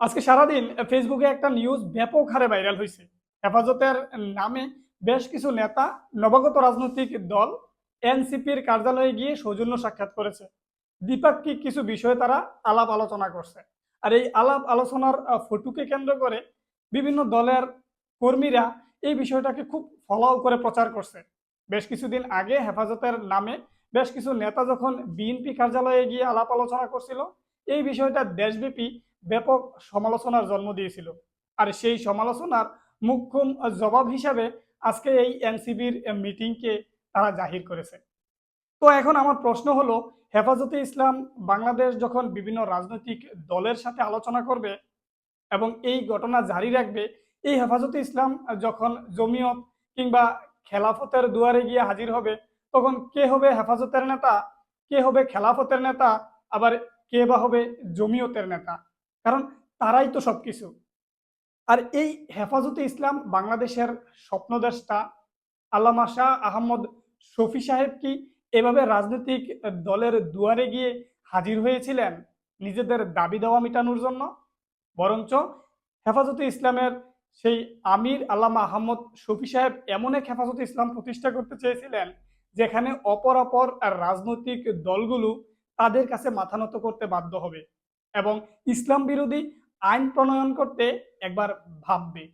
আজকে সারাদিন ফেসবুকে একটা নিউজ ব্যাপক হারে ভাইরাল হয়েছে হেফাজতের নামে বেশ কিছু নেতা, নবাগত রাজনৈতিক দল, এনসিপির কার্যালয়ে গিয়ে সৌজন্য সাক্ষাৎ করেছে। দ্বিপাক্ষিক কিছু বিষয়ে তারা আলাপ আলোচনা করছে। আর এই আলাপ আলোচনার ফটুকে কেন্দ্র করে বিভিন্ন দলের কর্মীরা এই বিষয়টাকে খুব ফলাও করে প্রচার করছে। বেশ কিছুদিন আগে হেফাজতের নামে বেশ কিছু নেতা যখন বিএনপি কার্যালয়ে গিয়ে আলাপ আলোচনা করছিল, এই বিষয়টা দেশব্যাপী ব্যাপক সমালোচনার জন্ম দিয়েছিল। আর সেই সমালোচনার মুখ্যম জবাব হিসাবে আজকে এই এনসিবির মিটিংকে তারা জাহির করেছে। তো এখন আমার প্রশ্ন হলো, হেফাজতে ইসলাম বাংলাদেশ যখন বিভিন্ন রাজনৈতিক দলের সাথে আলোচনা করবে এবং এই ঘটনা জারি রাখবে, এই হেফাজতে ইসলাম যখন জমিয়ত কিংবা খেলাফতের দুয়ারে গিয়ে হাজির হবে, তখন কে হবে হেফাজতের নেতা, কে হবে খেলাফতের নেতা, আবার কে বা হবে জমিয়তের নেতা? কারণ তারাই তো সবকিছু। আর এই হেফাজতে ইসলাম বাংলাদেশের স্বপ্নদেশটা আল্লামা শাহ আহমদ শফি সাহেব কি এভাবে রাজনৈতিক দলের দুয়ারে গিয়ে হাজির হয়েছিলেন নিজেদের দাবি দেওয়া মেটানোর জন্য? বরঞ্চ হেফাজতে ইসলামের সেই আমির আল্লামা আহমদ শফি সাহেব এমন এক হেফাজতে ইসলাম প্রতিষ্ঠা করতে চেয়েছিলেন যেখানে অপর অপর রাজনৈতিক দলগুলো তাদের কাছে মাথা নত করতে বাধ্য হবে। এবং ইসলাম বিরোধী আইন প্রণয়ন করতে একবার ভাববে।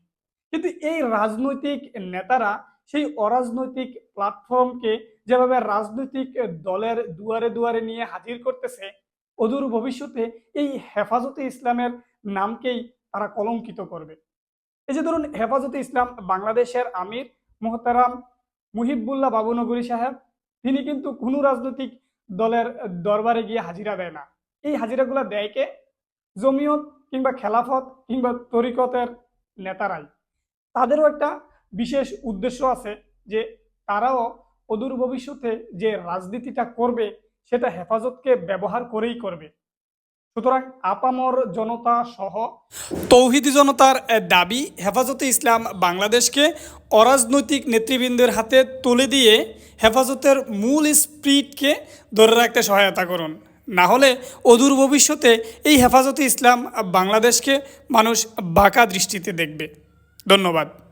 কিন্তু এই রাজনৈতিক নেতারা সেই অরাজনৈতিক প্ল্যাটফর্মকে যেভাবে রাজনৈতিক দলের দুয়ারে দুয়ারে নিয়ে হাজির করতেছে, অদূর ভবিষ্যতে এই হেফাজতে ইসলামের নামকেই তারা কলঙ্কিত করবে। এই যে ধরুন, হেফাজতে ইসলাম বাংলাদেশের আমির মোহতারাম মুহিবুল্লাহ বাবুনগরী সাহেব, তিনি কিন্তু কোনো রাজনৈতিক দলের দরবারে গিয়ে হাজিরা দেয় না। এই হাজিরাগুলো দেয় কে? জমিয়ত কিংবা খেলাফত কিংবা তরিকতের নেতারাই। তাদেরও একটা বিশেষ উদ্দেশ্য আছে যে তারাও অদূর ভবিষ্যতে যে রাজনীতিটা করবে, সেটা হেফাজতকে ব্যবহার করেই করবে। সুতরাং আপামর জনতা সহ তৌহিদি জনতার দাবি হেফাজতে ইসলাম বাংলাদেশকে অরাজনৈতিক নেতৃবৃন্দের হাতে তুলে দিয়ে হেফাজতের মূল স্প্রিটকে ধরে রাখতে সহায়তা করুন। না হলে অদূর ভবিষ্যতে এই হেফাজতে ইসলাম বাংলাদেশকে মানুষ বাঁকা দৃষ্টিতে দেখবে। ধন্যবাদ।